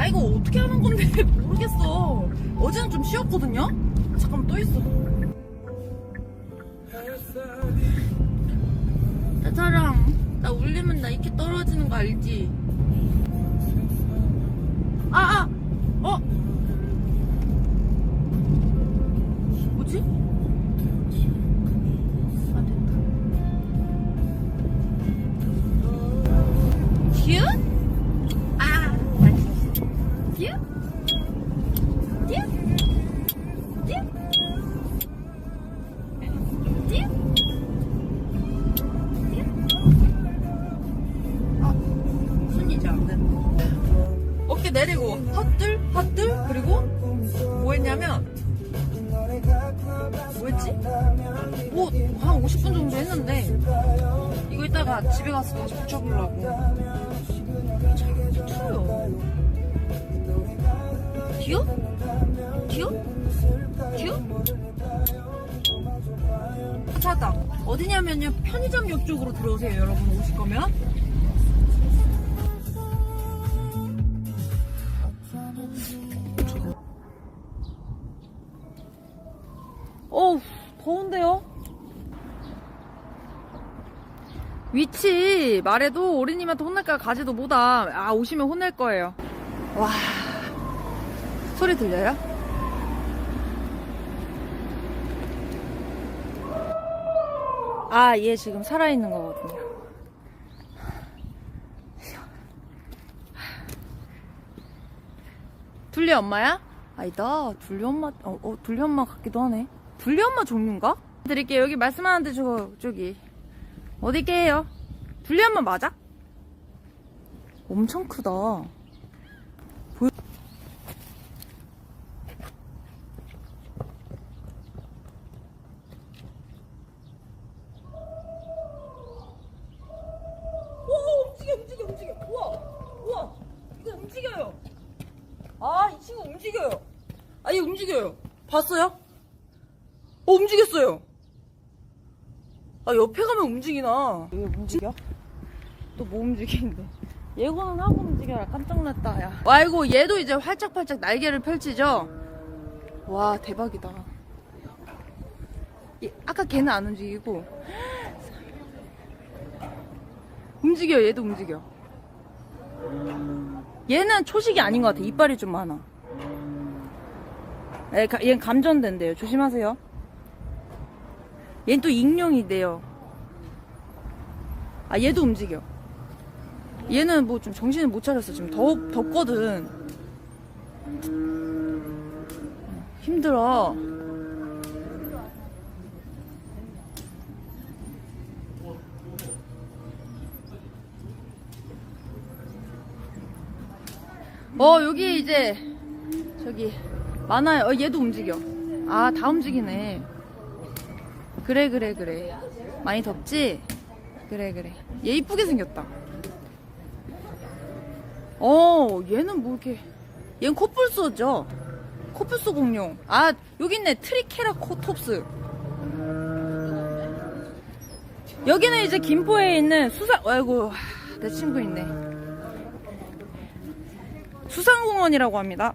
아 이거 어떻게 하는 건데 모르겠어. 어제는 좀 쉬었거든요. 잠깐만 또 있어. 나 사랑, 나 울리면 나 이렇게 떨어지는 거 알지? 아, 아, 어? 어깨 내리고 헛들 헛들 그리고 뭐 했냐면 뭐 했지? 뭐한 50분 정도 했는데 이거 이따가 집에 가서 다시 붙여보려고. 잘 틀어요. 뒤 찾았다 어디냐면요 편의점 옆 쪽으로 들어오세요 여러분 오실 거면 어우, 더운데요? 위치 말해도 오리님한테 혼날까 가지도 못함. 아, 오시면 혼낼 거예요. 와. 소리 들려요? 아, 얘 지금 살아있는 거거든요. 둘리 엄마야? 아니다. 둘리 엄마, 어, 어, 둘리 엄마 같기도 하네. 둘리 엄마 종류인가? 드릴게요. 여기 말씀하는데 저, 저기. 어디 게요? 둘리 엄마 맞아? 엄청 크다. 보여? 오, 움직여, 움직여, 움직여. 우와, 우와. 이거 움직여요. 아, 이 친구 움직여요. 아, 얘 움직여요. 봤어요? 어, 움직였어요. 아, 옆에 가면 움직이나. 얘 움직여? 또 뭐 움직이는데. 예고는 하고 움직여라. 깜짝 놀랐다, 야. 아이고, 얘도 이제 활짝활짝 날개를 펼치죠? 와, 대박이다. 얘, 아까 걔는 안 움직이고. 움직여, 얘도 움직여. 얘는 초식이 아닌 것 같아. 이빨이 좀 많아. 에, 가- 얘는 감전된대요. 조심하세요. 얘는 또 익룡이대요. 아, 얘도 움직여. 얘는 뭐 좀 정신을 못 차렸어. 지금 덥, 덥거든. 힘들어. 어, 여기 이제, 저기, 많아요. 어, 얘도 움직여. 아, 다 움직이네. 그래, 그래, 그래. 많이 덥지? 그래, 그래. 얘 이쁘게 생겼다. 어, 얘는 뭐 이렇게. 얘는 코뿔소죠? 코뿔소 공룡. 아, 여기 있네. 트리케라코톱스. 여기는 이제 김포에 있는 수상, 아이고, 하, 내 친구 있네. 수상공원이라고 합니다.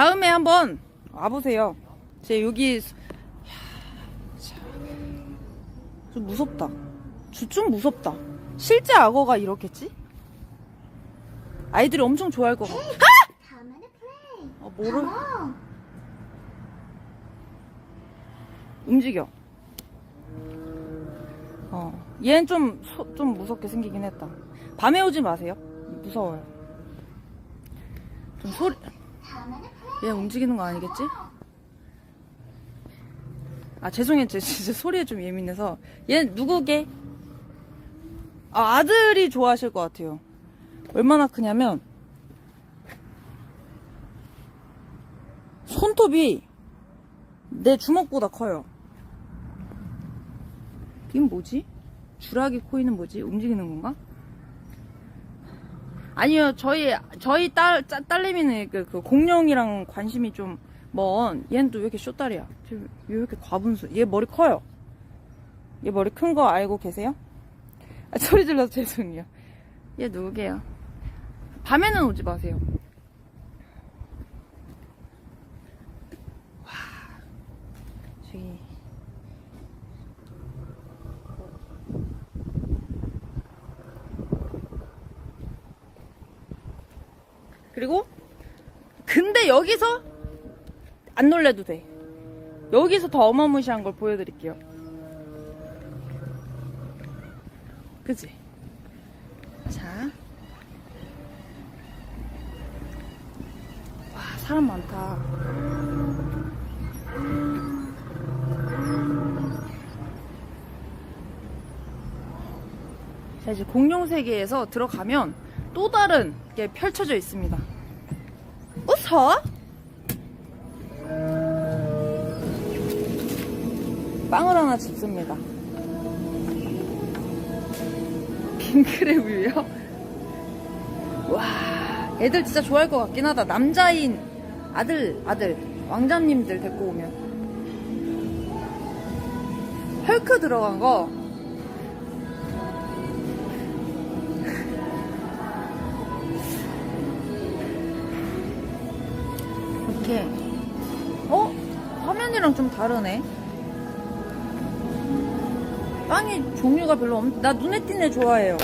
다음에 한번 와보세요. 제 여기 이야, 좀 무섭다. 주- 좀 무섭다. 실제 악어가 이렇겠지? 아이들이 엄청 좋아할 것 같아. 아, 뭐를 Come on. 움직여. 어, 얘는 좀, 소- 좀 무섭게 생기긴 했다. 밤에 오지 마세요. 무서워요. 좀 소리. 얘 움직이는 거 아니겠지? 아, 죄송해요. 제 진짜 소리에 좀 예민해서. 얘 누구게? 아, 아들이 좋아하실 것 같아요. 얼마나 크냐면, 손톱이 내 주먹보다 커요. 이건 뭐지? 주라기 코이는 뭐지? 움직이는 건가? 아니요, 저희, 저희 딸, 짜- 딸내미는 그, 그 공룡이랑 관심이 좀 먼, 얘는 또 왜 이렇게 쇼다리야? 쟤왜 이렇게 과분수? 얘 머리 커요. 얘 머리 큰 거 알고 계세요? 아, 소리 질러서 죄송해요. 얘 누구게요? 밤에는 오지 마세요. 와, 저기. 그리고 근데 여기서 안 놀래도 돼. 여기서 더 어마무시한 걸 보여드릴게요. 그치? 자. 와, 사람 많다. 자, 이제 공룡 세계에서 들어가면 또 다른 게 펼쳐져 있습니다. 웃어? 빵을 하나 집습니다. 빙크랩 우유요? 와, 애들 진짜 좋아할 것 같긴 하다. 남자인 아들, 아들, 왕자님들 데리고 오면. 헐크 들어간 거. 다르네. 빵이 종류가 별로 없, 나 눈에 애 좋아해요.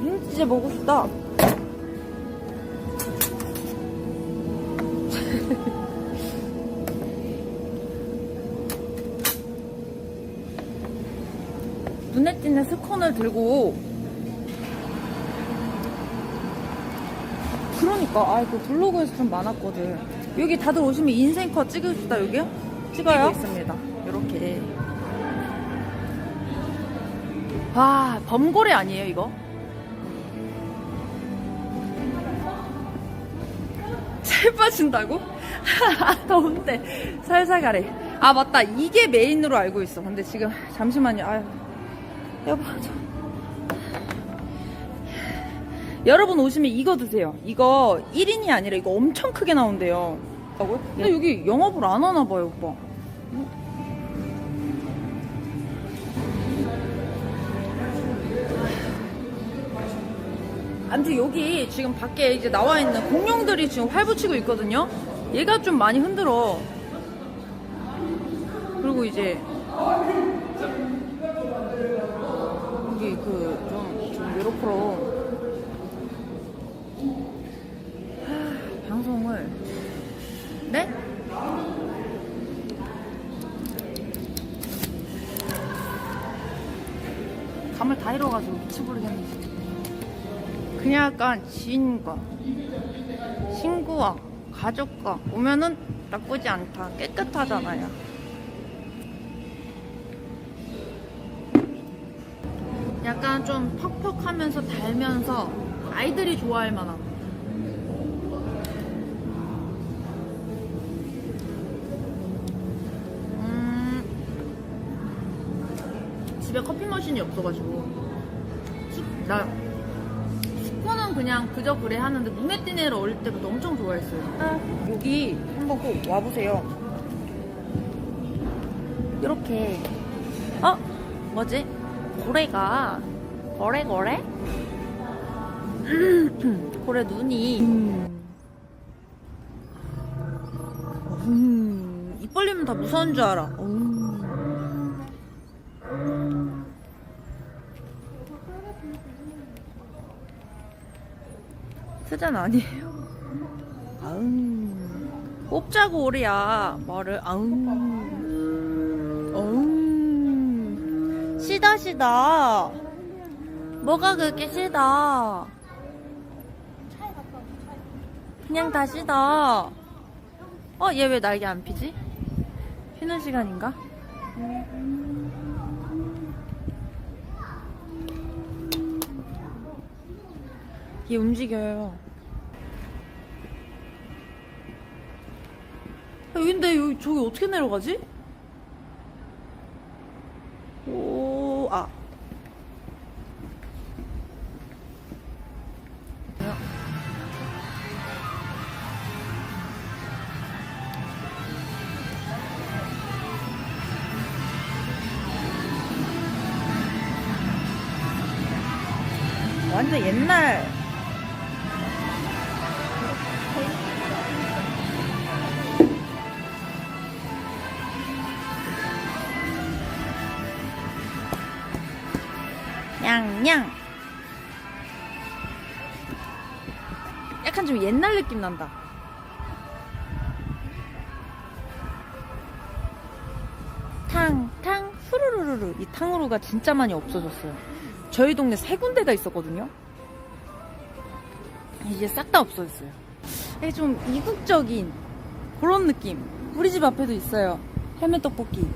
눈에 띄제 먹고 싶다. 눈에 띄는 스콘을 들고 그러니까 아그 블로그에서 좀 많았거든 여기 다들 오시면 인생컷 찍읍시다 여기 찍어요? 있습니다. 이렇게. 와 범고래 아니에요 이거? 살 빠진다고? 더운데. 살살 가래. 아 맞다. 이게 메인으로 알고 있어. 근데 지금 잠시만요. 아유. 여보 저... 여러분 오시면 이거 드세요. 이거 1인이 아니라 이거 엄청 크게 나온대요. 근데 여기 영업을 안 하나 봐요 오빠 아무튼 여기 지금 밖에 이제 나와 있는 공룡들이 지금 활붙이고 있거든요. 얘가 좀 많이 흔들어. 그리고 이제 여기 그좀 좀 요렇게로 하, 방송을 네? 감을 다 잃어가지고 미쳐버리겠네. 그냥 약간 지인과 친구와 가족과 오면은 나쁘지 않다. 깨끗하잖아요. 약간 좀 퍽퍽하면서 달면서 아이들이 좋아할 만한. 음, 집에 커피 머신이 없어가지고 수- 나 스콘은 그냥 그저 그래 하는데 눈에 띄는 애를 어릴 때부터 엄청 좋아했어요. 여기 한번 꼭 와보세요. 이렇게 어 뭐지 고래가 고래 고래 고래 눈이 음, 입 벌리면 다 무서운 줄 알아. 음. 스잔 아니에요. 아웅. 꼽자고 오리야. 말을, 아웅. 어웅. 시다, 시다. 뭐가 그렇게 시다. 그냥 다 시다. 어, 얘 왜 날개 안 피지? 쉬는 시간인가? 얘 움직여요. 야, 근데 여기 저기 어떻게 내려가지? 오, 아. 완전 옛날 옛날 느낌 난다. 탕, 탕, 후루루루루. 이 탕후루가 진짜 많이 없어졌어요. 저희 동네 세 군데가 있었거든요. 이제 싹 다 없어졌어요. 좀 이국적인 그런 느낌. 우리 집 앞에도 있어요. 헬멧 떡볶이.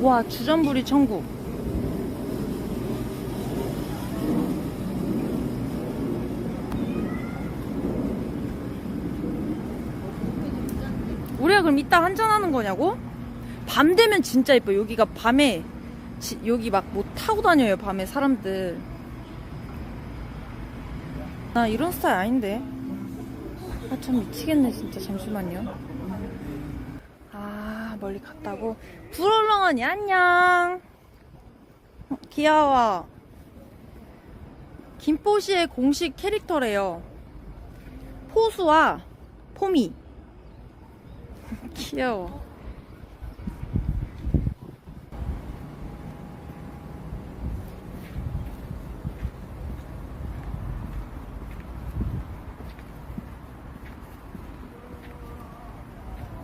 와, 주전부리 천국. 그럼 이따 한잔하는 거냐고? 밤 되면 진짜 예뻐. 여기가 밤에 지- 여기 막 뭐 타고 다녀요. 밤에 사람들. 나 이런 스타일 아닌데. 아 참 미치겠네 진짜. 잠시만요. 아 멀리 갔다고. 불얼렁언니 안녕. 어, 귀여워. 김포시의 공식 캐릭터래요. 포수와 포미. 귀여워.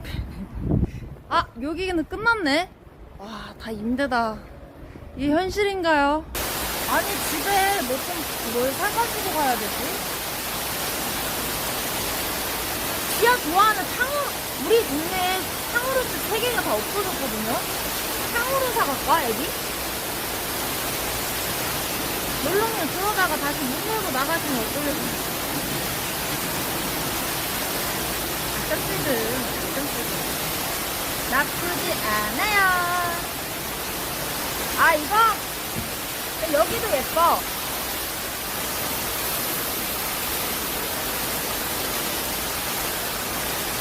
아, 여기는 끝났네. 와, 다 임대다. 이게 현실인가요? 아니, 집에 뭐 좀 뭘 사가지고 가야 되지? 지아 좋아하는 탕후루, 우리 동네에 탕후루집 세 개가 다 없어졌거든요? 탕후루 사 갈까, 애기? 물렁이 들어다가 다시 문 열고 나가시면 어떨려나? 깜찍은, 깜찍은. 나쁘지 않아요. 아, 이거? 여기도 예뻐.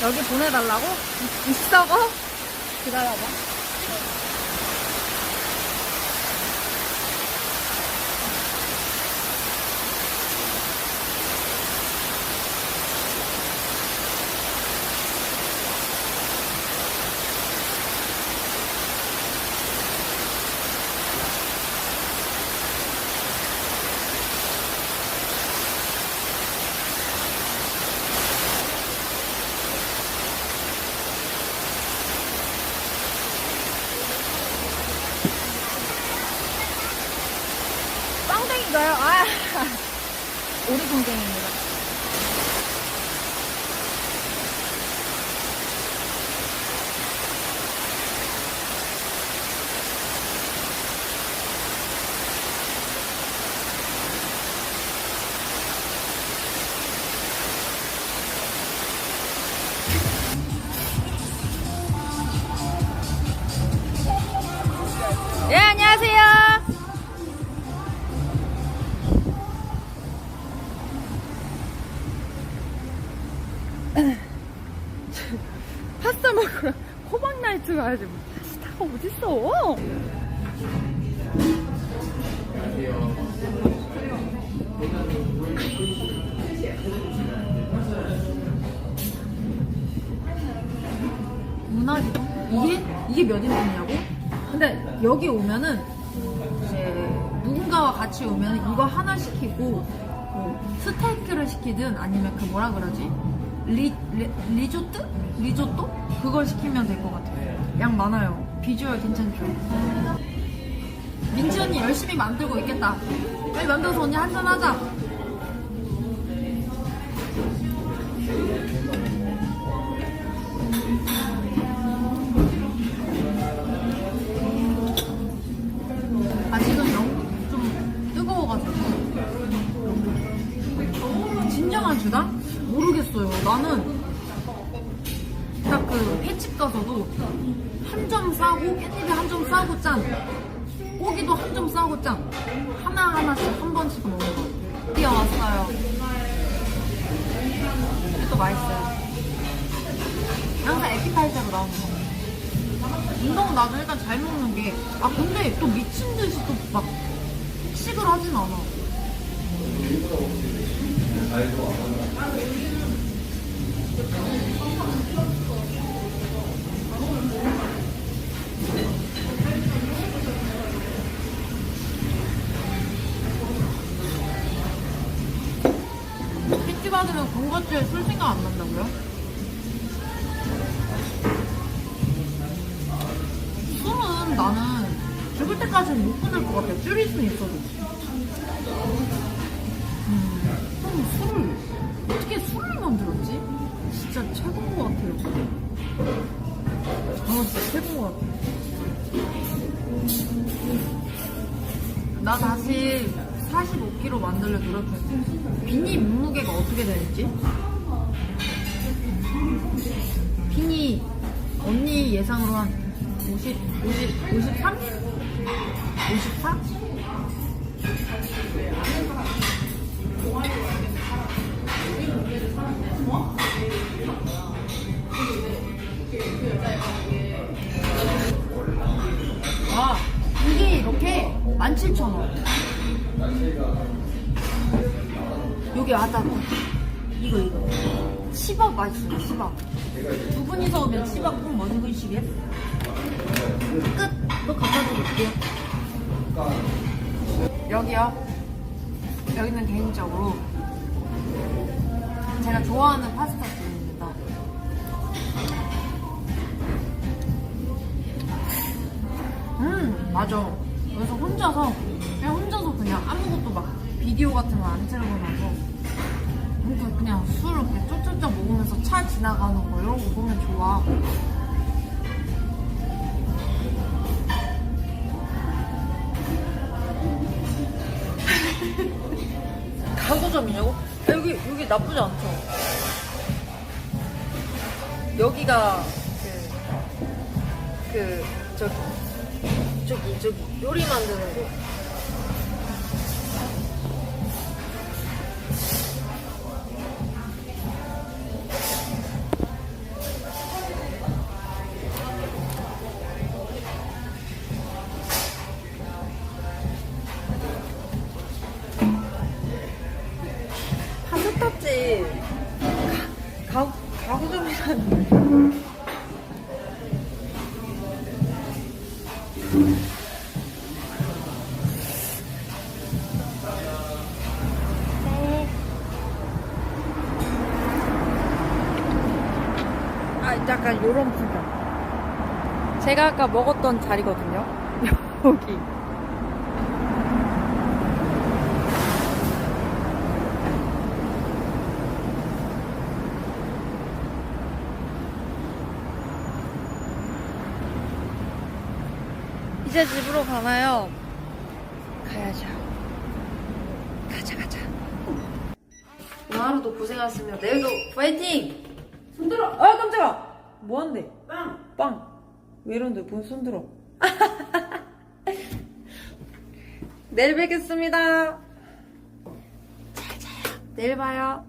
여기 보내달라고? 이- 있어고? 기다려봐. 인분이냐고? 근데 여기 오면은 이제 누군가와 같이 오면 이거 하나 시키고 뭐 스테이크를 시키든 아니면 그 뭐라 그러지? 리, 리 리조트? 리조또? 그걸 시키면 될 것 같아요. 양 많아요. 비주얼 괜찮죠? 민지 언니 열심히 만들고 있겠다. 빨리 만들어서 언니 한잔 하자. 좀 뜨거워가지고. 진정한 주다? 모르겠어요. 나는 딱 그 횟집 가서도 한 점 싸고 깻잎에 한 점 싸고 짠 고기도 한 점 싸고 짠 하나 하나씩 한 번씩 먹는 거 뛰어왔어요. 이것도 맛있어요. 항상 에피타이저로 나오는 거. 운동은 나도 일단 잘 먹는 게, 아, 근데 또 미친 듯이 또 막, 일식으로 하진 않아. 패티바들은 군것질 술 생각 안 나. 나 다시 45kg 만들려 노력했어. 비니 몸무게가 어떻게 되는지? 비니 언니 예상으로 한 50, 50, 53? 54? 17,000원. 여기 아다. 이거 이거. 10억 맛있어요 10억 두 분이서 오면 10억 꼭 먹으시게 끝또 갖다 드릴게요. 여기요. 여기는 개인적으로 제가 좋아하는 파스타 집입니다. 음 맞아 그래서 혼자서 그냥 혼자서 그냥 아무것도 막 비디오 같은 거 안 틀고 나서 이렇게 그냥 술 이렇게 쪽쪽쪽 먹으면서 차 지나가는 거 이런 거 보면 좋아 가구점이냐고? 아, 여기 여기 나쁘지 않죠. 여기가 그, 그 저기 저기 저기 요리 만드는 곳. 제가 아까 먹었던 자리거든요 여기 이제 집으로 가나요? 가야죠. 가자, 가자. 오늘 하루도 고생하셨으며 내일도 파이팅! 손들어! 아, 깜짝아! 뭐 한대? 빵! 빵! 왜 이런데? 뭔 손들어? 내일 뵙겠습니다. 잘 자요. 내일 봐요.